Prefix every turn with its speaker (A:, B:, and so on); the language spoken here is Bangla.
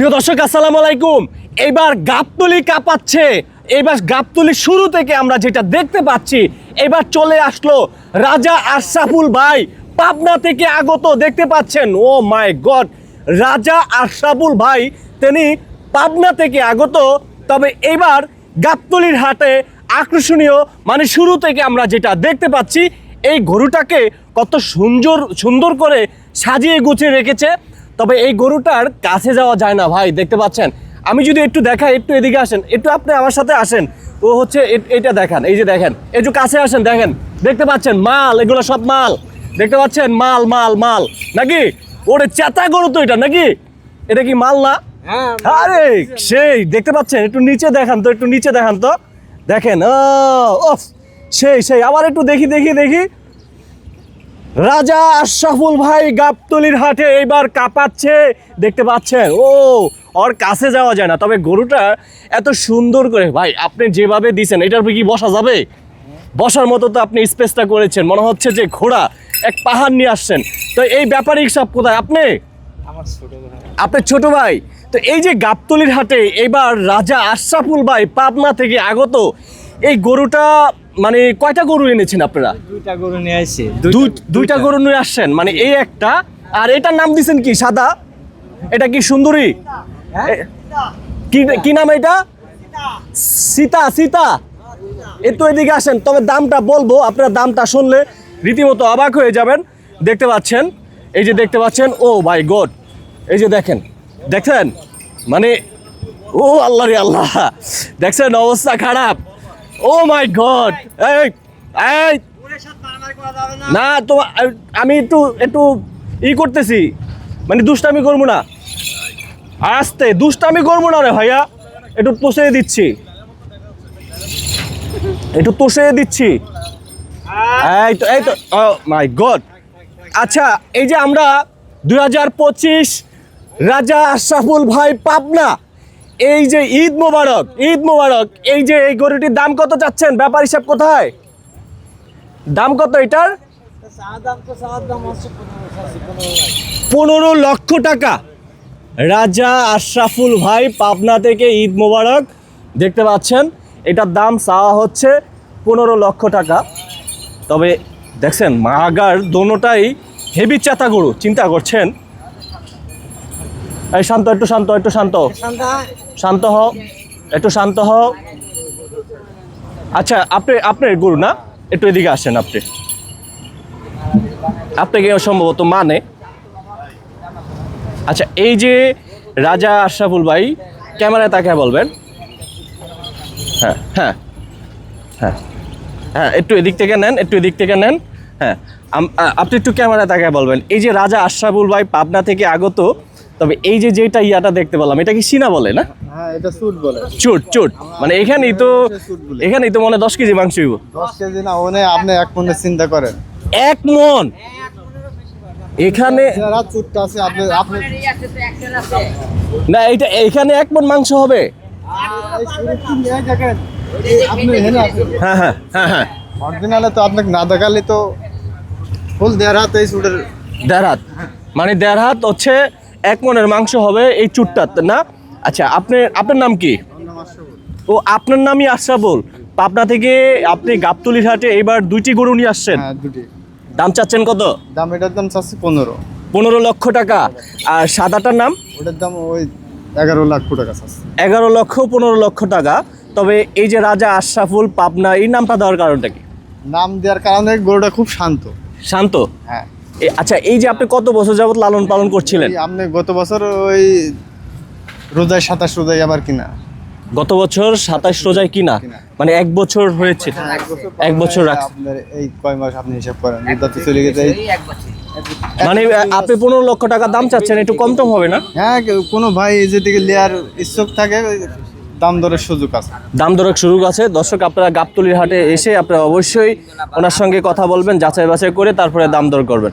A: প্রিয় দর্শক, আসসালামু আলাইকুম। এবার গাবতলি কাঁপাচ্ছে। এবার গাবতলি শুরু থেকে আমরা যেটা দেখতে পাচ্ছি, এবার চলে আসলো রাজা আশরাফুল ভাই। পাবনা থেকে আগত দেখতে পাচ্ছেন, ও মাই গড, রাজা আশরাফুল ভাই, তিনি পাবনা থেকে আগত। তবে এবার গাবতলির হাটে আকর্ষণীয় মানে শুরু থেকে আমরা যেটা দেখতে পাচ্ছি, এই গরুটাকে কত সুন্দর সুন্দর করে সাজিয়ে গুছিয়ে রেখেছে। তবে এই গরুটার কাছে যাওয়া যায় না ভাই দেখতে পাচ্ছেন? আমি যদি একটু দেখাই একটু এদিকে আসেন একটু আপনি আমার সাথে আসেন। ও হচ্ছে এটা দেখেন এই যে দেখেন একটু কাছে আসেন দেখেন দেখতে পাচ্ছেন মাল এগুলো সব মাল। দেখতে পাচ্ছেন মাল মাল মাল। নাকি? ওরে চেতা গরু তো এটা নাকি? এটা কি মাল না?
B: হ্যাঁ
A: আরে সেই দেখতে পাচ্ছেন একটু নিচে দেখান তো একটু নিচে দেখান তো। দেখেন ও সেই সেই আবার একটু দেখি দেখি দেখি। রাজা আশরাফুল ভাই গাবতলির হাটে এইবার কাঁপাচ্ছে। দেখতে পাচ্ছেন? ও ওর কাছে যাওয়া যায় না। তবে গরুটা এত সুন্দর করে ভাই আপনি যেভাবে দিছেন এটার উপরে কি বসা যাবে? বসার মতো তো আপনি স্পেসটা করেছেন। মনে হচ্ছে যে ঘোড়া এক পাহাড় নিয়ে আসছেন। তো এই ব্যাপারিক সব কোথায়? আপনি?
B: আমার ছোট ভাই।
A: আপনার ছোট ভাই। তো এই যে গাবতলির হাটে এবার রাজা আশরাফুল ভাই পাবনা থেকে আগত এই গরুটা মানে কয়টা গরু এনেছেন আপনারা?
B: দুইটা গরু নিয়ে
A: দুই- দুইটা গরু নিয়ে আসছেন মানে এই একটা। আর এটার নাম দিছেন কি সাদা? এটা কি সুন্দরী? কি কি নাম এটা? সীতা সীতা। একটু এদিকে আসেন তবে দামটা বলব আপনারা দামটা শুনলে রীতিমতো অবাক হয়ে যাবেন। দেখতে পাচ্ছেন এই যে দেখতে পাচ্ছেন ও ভাই গড এই যে দেখেন দেখছেন? মানে ও আল্লাহ রে আল্লাহ দেখছেন অবস্থা খারাপ। ও মাই গড এই না, তো আমি একটু একটু ই করতেছি। মানে দুষ্টামি করব না। আস্তে, দুষ্টামি করব না রে ভাইয়া। একটু তোষে দিচ্ছি। একটু তোষে দিচ্ছি। এই তো এই তো ও মাই গড আচ্ছা এই যে আমরা দুই হাজার পঁচিশ রাজা আশরাফুল ভাই পাবনা এই যে ঈদ মোবারক ঈদ মোবারক, এই যে এই গরুটির দাম কত চাচ্ছেন? ব্যাপার হিসাব কোথায়? দাম কত এটার? পনেরো লক্ষ টাকা। রাজা আশরাফুল ভাই পাবনা থেকে ঈদ মোবারক, দেখতে পাচ্ছেন, এটার দাম চাওয়া হচ্ছে পনেরো লক্ষ টাকা। তবে দেখছেন, মাগার দোনোটাই হেভি চেতা গরু, চিন্তা করছেন? এই শান্ত, একটু শান্ত একটু শান্ত। শান্ত হও, একটু শান্ত হও। আচ্ছা আপনি আপনার গুরু না? একটু এদিকে আসেন আপনি। আপনাকে সম্ভবত মানে। আচ্ছা এই যে রাজা আশরাফুল ভাই, ক্যামেরায় তাকে বলবেন। হ্যাঁ হ্যাঁ হ্যাঁ হ্যাঁ একটু এদিক থেকে নেন, একটু এদিক থেকে নেন। হ্যাঁ আপনি একটু ক্যামেরা তাকে বলবেন। এই যে রাজা আশরাফুল ভাই পাবনা থেকে আগত তবে এই যে যেটা ইয়াটা দেখতে পেলাম এটা কি সিনা বলে না?
B: হ্যাঁ এটা সুট বলে।
A: চুট চুট। মানে এখানেই তো এখানেই তো মনে দশ কেজি মাংস হইব।
B: দশ কেজি না ওনে আপনি এক মনে চিন্তা করেন।
A: এক মন? এখানে
B: আছে আপনি আপনি
A: না এটা এখানে এক মন মাংস হবে? হ্যাঁ হ্যাঁ হ্যাঁ হ্যাঁ।
B: অরিজিনালে তো আপনাকে না দেখালে তো ফুল দেড় হাত এই সুটের
A: দেড় হাত। মানে দেড় হাত হচ্ছে এক মনের মাংস হবে এই চুটটার না? আচ্ছা আপনার আপনার নাম কি? ও আপনার নামই আশরাফুল। পাবনা থেকে আপনি গাবতলির হাটে এবার দুইটি গরু নিয়ে আসছেন।
B: হ্যাঁ
A: দাম চাচ্ছেন কত?
B: দাম এটার দাম চাচ্ছি পনেরো।
A: পনেরো লক্ষ টাকা। আর সাদাটার নাম?
B: ওটার দাম ওই এগারো লাখ টাকা
A: এগারো লক্ষ পনেরো লক্ষ টাকা। তবে এই যে রাজা আশরাফুল পাবনা এই নামটা দেওয়ার কারণটা কি?
B: নাম দেওয়ার কারণে গরুটা খুব শান্ত।
A: শান্ত?
B: হ্যাঁ।
A: আচ্ছা এই যে আপনি কত বছর যাবত লালন পালন করছিলেন?
B: আপনি গত বছর ওই রোজায় সাতাশ রোজায় আবার কিনা।
A: গত বছর সাতাশ রোজায় কিনা। মানে এক বছর হয়েছে। এক বছর
B: এই কয় মাস আপনি হিসাব করেন? রোজা তো চলে গেছে
A: মানে আপনি পনেরো লক্ষ টাকা দাম চাচ্ছেন একটু কম টম হবে না?
B: হ্যাঁ কোনো ভাই যেদিকে লেয়ার ইচ্ছুক থাকে দাম দরের সুযোগ আছে।
A: দাম দরক সুযোগ আছে। দর্শক, আপনারা গাবতলির হাটে এসে আপনারা অবশ্যই ওনার সঙ্গে কথা বলবেন যাচাই বাছাই করে তারপরে দাম দর করবেন।